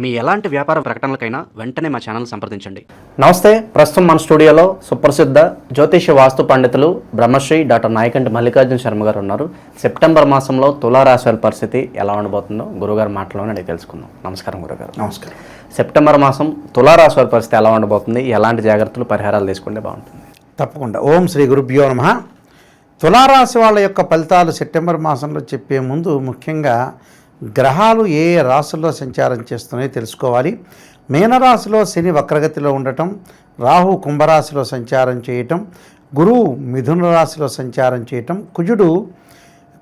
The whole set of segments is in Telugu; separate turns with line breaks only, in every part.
మీ ఎలాంటి వ్యాపార ప్రకటనలకైనా వెంటనే మా ఛానల్ సంప్రదించండి.
నమస్తే ప్రస్తుతం మన స్టూడియోలో సుప్రసిద్ధ జ్యోతిష వాస్తు పండితులు బ్రహ్మశ్రీ డాక్టర్ నాయకంటి మల్లికార్జున శర్మ గారు ఉన్నారు. సెప్టెంబర్ మాసంలో తులారాశి వారి పరిస్థితి ఎలా ఉండబోతుందో గురుగారు మాటలోనే అడిగి తెలుసుకుందాం. నమస్కారం గురుగారు.
నమస్కారం.
సెప్టెంబర్ మాసం తులారాశి వారి పరిస్థితి ఎలా ఉండబోతుంది? ఎలాంటి జాగ్రత్తలు పరిహారాలు తీసుకుంటే బాగుంటుంది?
తప్పకుండా. ఓం శ్రీ గురుభ్యో నమ. తులారాశి వాళ్ళ యొక్క ఫలితాలు సెప్టెంబర్ మాసంలో చెప్పే ముందు ముఖ్యంగా గ్రహాలు ఏ ఏ రాశుల్లో సంచారం చేస్తున్నాయో తెలుసుకోవాలి. మీనరాశిలో శని వక్రగతిలో ఉండటం రాహు కుంభరాశిలో సంచారం చేయటం గురువు మిథున రాశిలో సంచారం చేయటం కుజుడు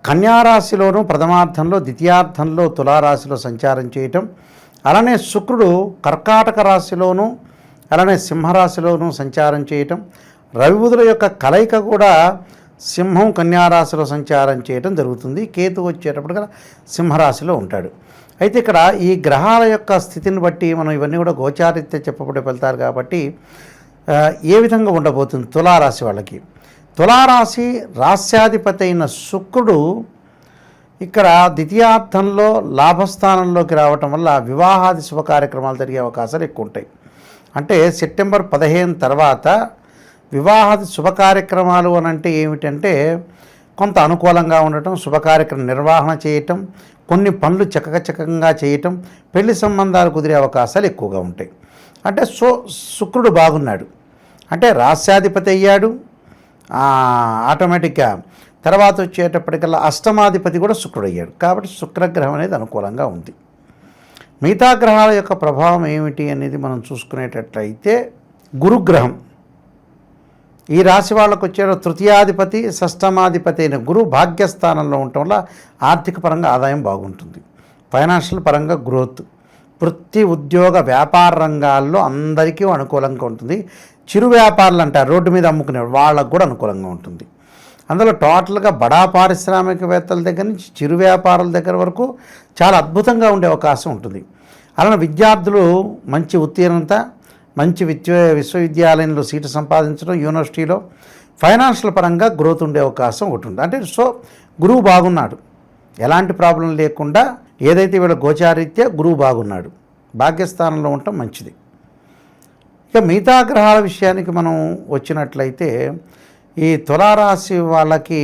కన్యారాశిలోను ప్రథమార్థంలో ద్వితీయార్థంలో తులారాశిలో సంచారం చేయటం అలానే శుక్రుడు కర్కాటక రాశిలోను అలానే సింహరాశిలోను సంచారం చేయటం రవి బుధుల యొక్క కలయిక కూడా సింహం కన్యారాశిలో సంచారం చేయటం జరుగుతుంది. కేతు వచ్చేటప్పటికి సింహరాశిలో ఉంటాడు. అయితే ఇక్కడ ఈ గ్రహాల యొక్క స్థితిని బట్టి మనం ఇవన్నీ కూడా గోచారిత్య చెప్పబడి వెళ్తారు కాబట్టి ఏ విధంగా ఉండబోతుంది? తులారాశి వాళ్ళకి. తులారాశి రాస్యాధిపతి అయిన శుక్రుడు ఇక్కడ ద్వితీయార్థంలో లాభస్థానంలోకి రావటం వల్ల వివాహాది శుభ కార్యక్రమాలు జరిగే అవకాశాలు ఎక్కువ ఉంటాయి. అంటే సెప్టెంబర్ పదిహేను తర్వాత వివాహాది శుభ కార్యక్రమాలు అని అంటే ఏమిటంటే కొంత అనుకూలంగా ఉండటం శుభ కార్యక్రమం నిర్వహణ చేయటం కొన్ని పనులు చకచకంగా చేయటం పెళ్ళి సంబంధాలు కుదిరే అవకాశాలు ఎక్కువగా ఉంటాయి. అంటే సో శుక్రుడు బాగున్నాడు. అంటే రాస్యాధిపతి అయ్యాడు. ఆటోమేటిక్గా తర్వాత వచ్చేటప్పటికల్లా అష్టమాధిపతి కూడా శుక్రుడు అయ్యాడు. కాబట్టి శుక్రగ్రహం అనేది అనుకూలంగా ఉంది. మిగతా గ్రహాల యొక్క ప్రభావం ఏమిటి అనేది మనం చూసుకునేటట్లయితే గురుగ్రహం. ఈ రాశి వాళ్ళకు వచ్చే తృతీయాధిపతి షష్టమాధిపతి అయిన గురువు భాగ్యస్థానంలో ఉండటం వల్ల ఆర్థిక పరంగా ఆదాయం బాగుంటుంది. ఫైనాన్షియల్ పరంగా గ్రోత్. వృత్తి ఉద్యోగ వ్యాపార రంగాల్లో అందరికీ అనుకూలంగా ఉంటుంది. చిరు వ్యాపారులు అంటారు రోడ్డు మీద అమ్ముకునే వాళ్ళకు కూడా అనుకూలంగా ఉంటుంది. అందులో టోటల్గా బడా పారిశ్రామికవేత్తల దగ్గర నుంచి చిరు వ్యాపారుల దగ్గర వరకు చాలా అద్భుతంగా ఉండే అవకాశం ఉంటుంది. అలానే విద్యార్థులు మంచి ఉత్తీర్ణత మంచి విద్య విశ్వవిద్యాలయంలో సీటు సంపాదించడం యూనివర్సిటీలో ఫైనాన్షియల్ పరంగా గ్రోత్ ఉండే అవకాశం ఒకటి ఉంది. అంటే సో గురువు బాగున్నాడు. ఎలాంటి ప్రాబ్లం లేకుండా ఏదైతే వీళ్ళ గోచారీత్యా గురువు బాగున్నాడు. భాగ్యస్థానంలో ఉండటం మంచిది. ఇక మిగతా గ్రహాల విషయానికి మనం వచ్చినట్లయితే ఈ తులారాశి వాళ్ళకి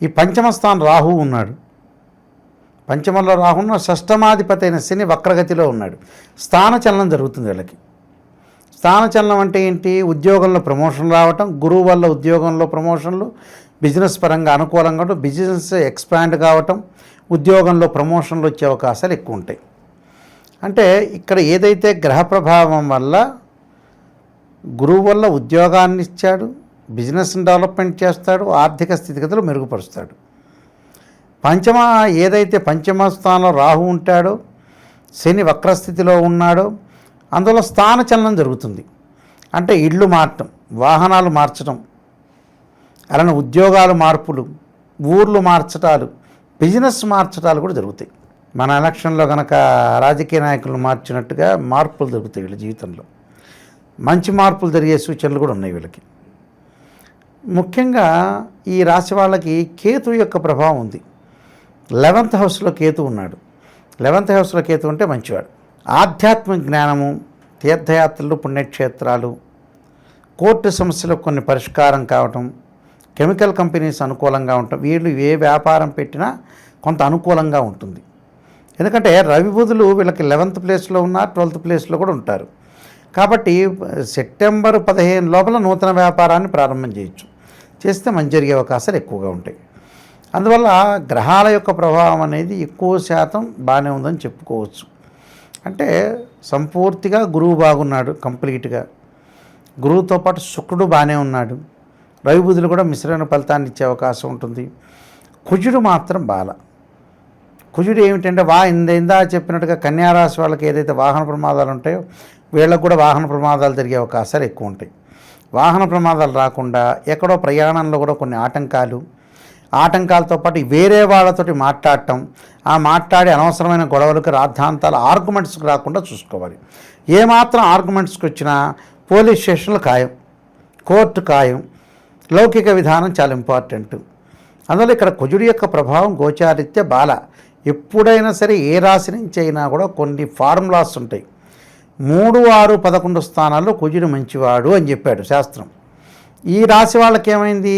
ఈ పంచమ స్థానం రాహు ఉన్నాడు. పంచమంలో రాహున్న షష్టమాధిపతి అయిన శని వక్రగతిలో ఉన్నాడు. స్థానచలనం జరుగుతుంది వీళ్ళకి. స్థానచలనం అంటే ఏంటి? ఉద్యోగంలో ప్రమోషన్ రావటం గురువు వల్ల ఉద్యోగంలో ప్రమోషన్లు బిజినెస్ పరంగా అనుకూలంగా ఉండటం బిజినెస్ ఎక్స్పాండ్ కావటం ఉద్యోగంలో ప్రమోషన్లు వచ్చే అవకాశాలు ఎక్కువ ఉంటాయి. అంటే ఇక్కడ ఏదైతే గ్రహ ప్రభావం వల్ల గురువు వల్ల ఉద్యోగాన్ని ఇచ్చాడు బిజినెస్ని డెవలప్మెంట్ చేస్తాడు ఆర్థిక స్థితిగతులు మెరుగుపరుస్తాడు. పంచమ ఏదైతే పంచమ స్థానంలో రాహు ఉంటాడో శని వక్రస్థితిలో ఉన్నాడో అందులో స్థానచలనం జరుగుతుంది. అంటే ఇళ్ళు మార్చడం వాహనాలు మార్చడం అలానే ఉద్యోగాలు మార్పులు ఊర్లు మార్చటాలు బిజినెస్ మార్చటాలు కూడా జరుగుతాయి. మన ఎలక్షన్లో కనుక రాజకీయ నాయకులను మార్చినట్టుగా మార్పులు జరుగుతాయి వీళ్ళ జీవితంలో. మంచి మార్పులు జరిగే సూచనలు కూడా ఉన్నాయి వీళ్ళకి. ముఖ్యంగా ఈ రాశి వాళ్ళకి కేతు యొక్క ప్రభావం ఉంది. లెవెంత్ హౌస్లో కేతు ఉన్నాడు. లెవెంత్ హౌస్లో కేతు ఉంటే మంచివాడు. ఆధ్యాత్మిక జ్ఞానము తీర్థయాత్రలు పుణ్యక్షేత్రాలు కోర్టు సమస్యలకు కొన్ని పరిష్కారం కావటం కెమికల్ కంపెనీస్ అనుకూలంగా ఉండటం వీళ్ళు ఏ వ్యాపారం పెట్టినా కొంత అనుకూలంగా ఉంటుంది. ఎందుకంటే రవి బుధులు వీళ్ళకి లెవెంత్ ప్లేస్లో ఉన్న ట్వెల్త్ ప్లేస్లో కూడా ఉంటారు. కాబట్టి సెప్టెంబర్ పదిహేను లోపల నూతన వ్యాపారాన్ని ప్రారంభం చేయొచ్చు. చేస్తే మంచి జరిగే అవకాశాలు ఎక్కువగా ఉంటాయి. అందువల్ల గ్రహాల యొక్క ప్రభావం అనేది ఎక్కువ శాతం బాగానే ఉందని చెప్పుకోవచ్చు. అంటే సంపూర్తిగా గురువు బాగున్నాడు కంప్లీట్గా. గురువుతో పాటు శుక్రుడు బాగానే ఉన్నాడు. రవి బుధులు కూడా మిశ్రమ ఫలితాన్ని ఇచ్చే అవకాశం ఉంటుంది. కుజుడు మాత్రం బాల. కుజుడు ఏమిటంటే వా ఇంద ఇందా చెప్పినట్టుగా కన్యారాశి వాళ్ళకి ఏదైతే వాహన ప్రమాదాలు ఉంటాయో వీళ్ళకు కూడా వాహన ప్రమాదాలు జరిగే అవకాశాలు ఎక్కువ ఉంటాయి. వాహన ప్రమాదాలు రాకుండా ఎక్కడో ప్రయాణంలో కూడా కొన్ని ఆటంకాలు ఆటంకాలతో పాటు వేరే వాళ్ళతోటి మాట్లాడటం ఆ మాట్లాడే అనవసరమైన గొడవలకు రాద్ధాంతాలు ఆర్గ్యుమెంట్స్కి రాకుండా చూసుకోవాలి. ఏమాత్రం ఆర్గ్యుమెంట్స్కి వచ్చినా పోలీస్ స్టేషన్లు ఖాయం కోర్టు ఖాయం లౌకిక విధానం చాలా ఇంపార్టెంట్. అందువల్ల ఇక్కడ కుజుడి యొక్క ప్రభావం గోచారిత్య బాల. ఎప్పుడైనా సరే ఏ రాశి నుంచి అయినా కూడా కొన్ని ఫార్ములాస్ ఉంటాయి. మూడు ఆరు పదకొండు స్థానాల్లో కుజుడు మంచివాడు అని చెప్పాడు శాస్త్రం. ఈ రాశి వాళ్ళకి ఏమైంది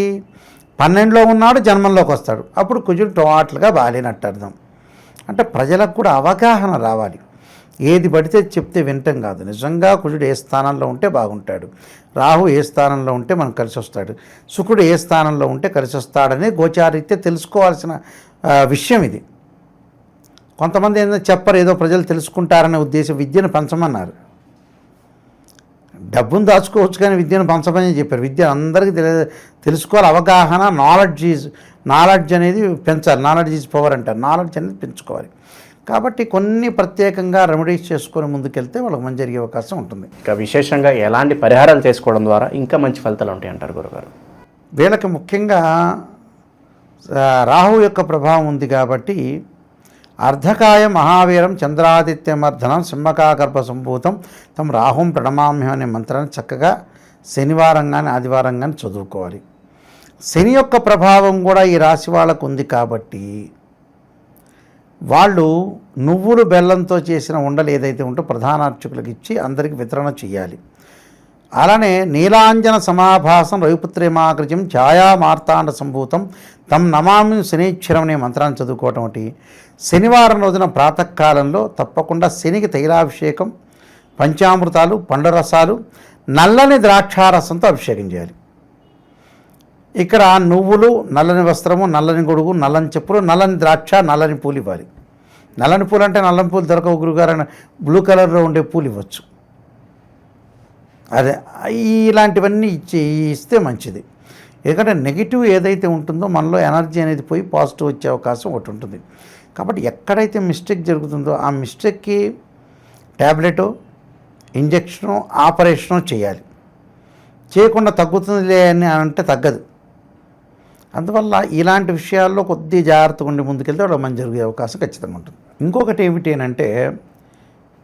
పన్నెండులో ఉన్నాడు జన్మంలోకి వస్తాడు. అప్పుడు కుజుడు టోటల్గా బాలేనట్టు అర్థం. అంటే ప్రజలకు కూడా అవగాహన రావాలి. ఏది పడితే చెప్తే వినటం కాదు. నిజంగా కుజుడు ఏ స్థానంలో ఉంటే బాగుంటాడు. రాహు ఏ స్థానంలో ఉంటే మనం కలిసి వస్తాడు. శుక్రుడు ఏ స్థానంలో ఉంటే కలిసి వస్తాడని గోచారీత్యా తెలుసుకోవాల్సిన విషయం ఇది. కొంతమంది ఏంటంటే చెప్పరు ఏదో ప్రజలు తెలుసుకుంటారనే ఉద్దేశం విద్యను పంచమన్నారు. డబ్బును దాచుకోవచ్చు కానీ విద్యను పంచమని చెప్పారు. విద్య అందరికీ తెలి తెలుసుకోవాలి. అవగాహన నాలెడ్జ్ ఈజ్ నాలెడ్జ్ అనేది పెంచాలి. నాలెడ్జ్ ఈజ్ పవర్ అంటారు. నాలెడ్జ్ అనేది పెంచుకోవాలి. కాబట్టి కొన్ని ప్రత్యేకంగా రెమెడీస్ చేసుకొని ముందుకెళ్తే వాళ్ళకి మంచి జరిగే అవకాశం ఉంటుంది.
ఇక విశేషంగా ఎలాంటి పరిహారాలు చేసుకోవడం ద్వారా ఇంకా మంచి ఫలితాలు ఉంటాయి అంటారు గురుగారు.
వీళ్ళకి ముఖ్యంగా రాహు యొక్క ప్రభావం ఉంది కాబట్టి అర్ధకాయ మహావీరం చంద్రాదిత్యమర్ధనం సింహకాగర్భ సంభూతం తమ రాహుం ప్రణమామ్యం అనే మంత్రాన్ని చక్కగా శనివారం కానీ ఆదివారం కానీ చదువుకోవాలి. శని యొక్క ప్రభావం కూడా ఈ రాశి వాళ్ళకు ఉంది కాబట్టి వాళ్ళు నువ్వులు బెల్లంతో చేసిన ఉండలు ఏదైతే ఉంటో ప్రధాన అర్చకులకు ఇచ్చి అందరికి వితరణ చేయాలి అలానే నీలాంజన సమాభాసం రవిపుత్రేమాకృత్యం ఛాయా మార్తాండ సంభూతం తమ్ నమామి శనిశ్వరం అనే మంత్రాన్ని చదువుకోవటం ఒకటి. శనివారం రోజున ప్రాతకాలంలో తప్పకుండా శనికి తైలాభిషేకం పంచామృతాలు పండురసాలు నల్లని ద్రాక్షారసంతో అభిషేకం చేయాలి. ఇక్కడ నువ్వులు నల్లని వస్త్రము నల్లని గొడుగు నల్లని చెప్పులు నల్లని ద్రాక్ష నల్లని పూలు ఇవ్వాలి. నల్లని పూలు అంటే నల్లని పూలు దొరకవు గురుగారు బ్లూ కలర్లో ఉండే పూలు ఇవ్వచ్చు. అదే ఇలాంటివన్నీ ఇచ్చి ఇస్తే మంచిది. ఎందుకంటే నెగిటివ్ ఏదైతే ఉంటుందో మనలో ఎనర్జీ అనేది పోయి పాజిటివ్ వచ్చే అవకాశం ఒకటి ఉంటుంది. కాబట్టి ఎక్కడైతే మిస్టేక్ జరుగుతుందో ఆ మిస్టేక్కి ట్యాబ్లెట్ ఇంజక్షను ఆపరేషను చేయాలి. చేయకుండా తగ్గుతుందిలే అని అంటే తగ్గదు. అందువల్ల ఇలాంటి విషయాల్లో కొద్ది జాగ్రత్తగా ఉండి ముందుకెళ్తే వాళ్ళకి మంచి జరిగే అవకాశం ఖచ్చితంగా ఉంటుంది. ఇంకొకటి ఏమిటి అని అంటే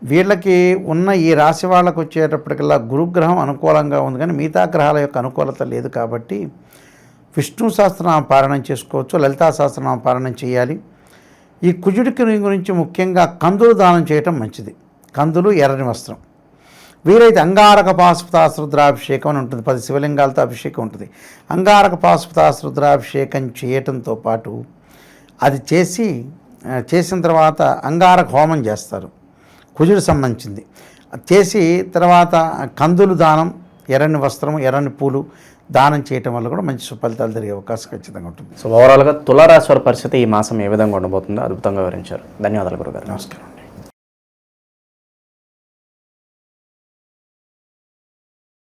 వీళ్ళకి ఉన్న ఈ రాశి వాళ్ళకు వచ్చేటప్పటికల్లా గురుగ్రహం అనుకూలంగా ఉంది కానీ మిగతా గ్రహాల యొక్క అనుకూలత లేదు కాబట్టి విష్ణు సహస్రనామ పారాయణం చేసుకోవచ్చు లలితా సహస్రనామ పారాయణం చేయాలి. ఈ కుజుడికి గురించి ముఖ్యంగా కందులు దానం చేయటం మంచిది. కందులు ఎర్రని వస్త్రం. వీరైతే అంగారక పాశుపతాశ్రుద్రాభిషేకం అని ఉంటుంది. పది శివలింగాలతో అభిషేకం ఉంటుంది. అంగారక పాశుపతాశ్రుద్రాభిషేకం చేయటంతో పాటు అది చేసి చేసిన తర్వాత అంగారక హోమం చేస్తారు. కుజుడు సంబంధించింది. చేసి తర్వాత కందులు దానం ఎర్రని వస్త్రం ఎర్రని పూలు దానం చేయటం వల్ల కూడా మంచి సుఫలితాలు జరిగే అవకాశం ఖచ్చితంగా ఉంటుంది.
సో ఓవరాల్గా తులారాశి వారి పరిస్థితి ఈ మాసం ఏ విధంగా ఉండబోతుందో అద్భుతంగా వివరించారు. ధన్యవాదాలు గురుగారు.
నమస్కారం.